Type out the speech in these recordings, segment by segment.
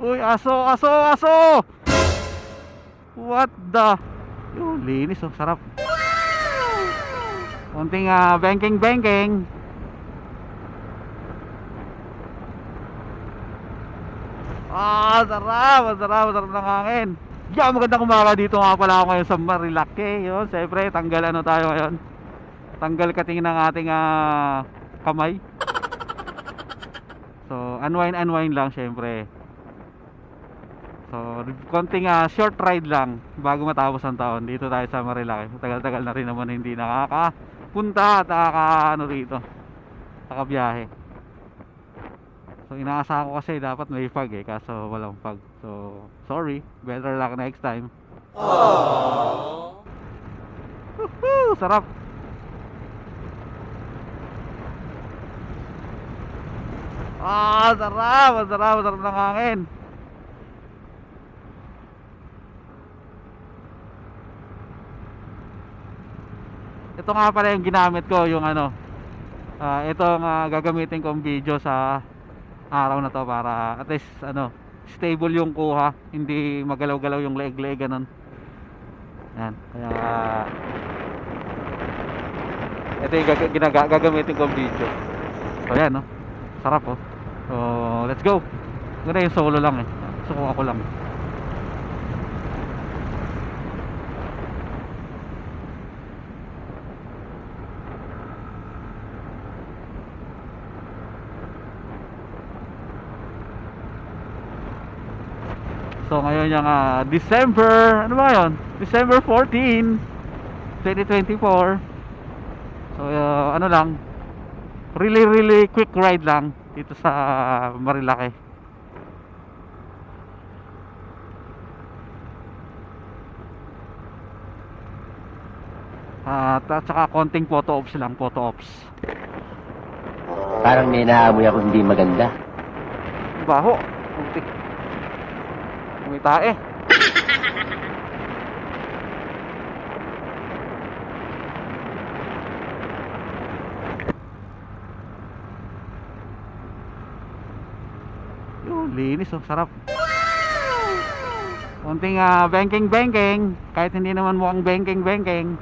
Uy, aso, aso, aso! What the? Yun, linis oh, sarap. Konting ah, banking banking. Ah, sarap, sarap, sarap ng hangin. Yeah, magandang umaga dito nga pala ako ngayon sa Marilake. Yun, siyempre, tanggal ano tayo ngayon. Tanggal katingin ng ating ah, kamay. So, unwind, unwind lang syempre. So, konting ah, short ride lang bago matapos ang taon. Dito tayo sa Marilake. Tagal-tagal na rin naman hindi nakakapunta at nakaka ano rito. Nakabiyahe. So, inaasahan ko kasi dapat may fog eh, kaso walang fog. So, sorry. Better luck next time. Woohoo! Sarap! Ah, sarap! Sarap! Sarap ng hangin! Ito nga pala yung ginamit ko, yung ano, ah ito ang ah, gagamitin kong video sa araw na to para at least ano, stable yung kuha, hindi magalaw-galaw yung leeg-leeg ganun. Yan, kaya ito yung gag- ginaga- gagamitin kong video. So yan, no? Sarap, oh. So, let's go. Ganda yung solo lang, eh. Gusto ko ako lang. So ngayon yung ah, December, ano ba yun? December 14, 2024. So ah, ano lang, really really quick ride lang dito sa Marilake. At at saka konting photo ops lang, photo ops. Parang may naamoy ako hindi maganda. Baho. Kunti. Umita eh. Yun, linis oh, sarap. Konting ah, banking banking, kahit hindi naman mukhang banking banking.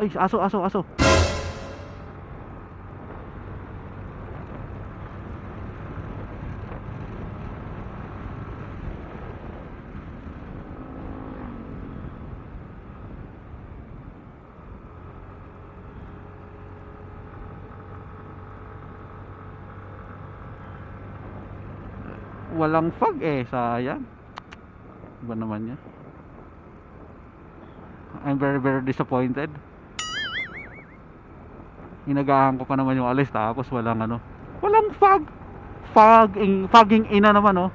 Ay, aso, aso, aso. Walang fog eh, sayang. Iba naman yan. I'm very very disappointed. Inagahan ko pa naman yung alis tapos walang ano. Walang fog. Fogging, fogging ina naman oh.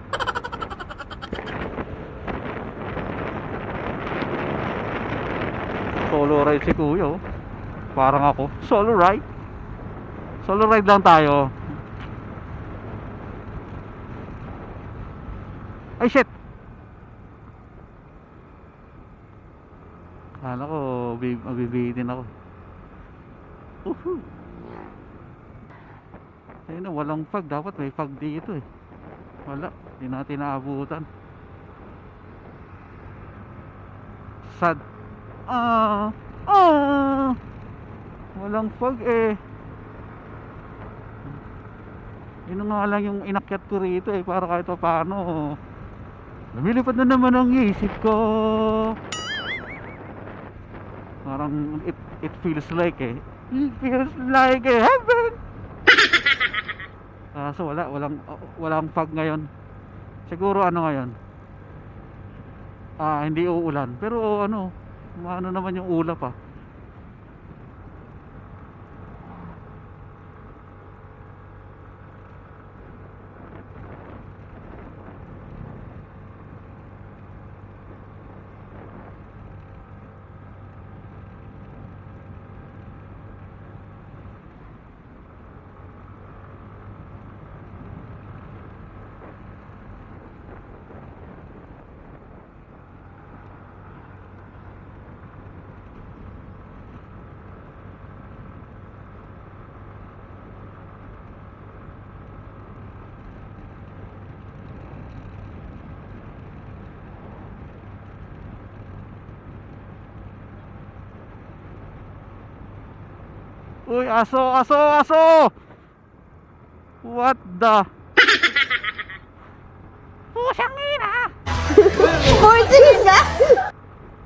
Solo ride si kuya oh. Parang ako. Solo ride. Solo ride lang tayo. Ay shit. Kala ko bib- mabibitin ako. Uhu. Ayun na, walang fog. Dapat may fog dito eh. Wala. Hindi natin naabutan. Sad. Ah. Ah. Walang fog eh. Yun nga lang yung inakyat ko rito eh. Para kahit pa paano. Lumilipad na naman ang isip ko. Parang it, it feels like eh. It feels like a heaven. Kaso wala, walang walang fog ngayon. Siguro ano ngayon? Ah, hindi uulan. Pero ano, ano naman yung ulap ah. Uy, aso, aso, aso! What the? Pusang ina! Portuguese ka?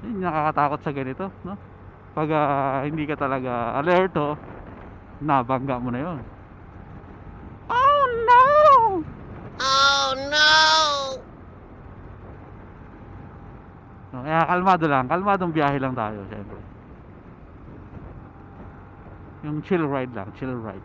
Yun, nakakatakot sa ganito, no? Pag ah, hindi ka talaga alerto, nabangga mo na yon. Oh no! Oh no! No, kaya kalmado lang, kalmadong biyahe lang tayo, syempre. Yung chill ride lang, chill ride.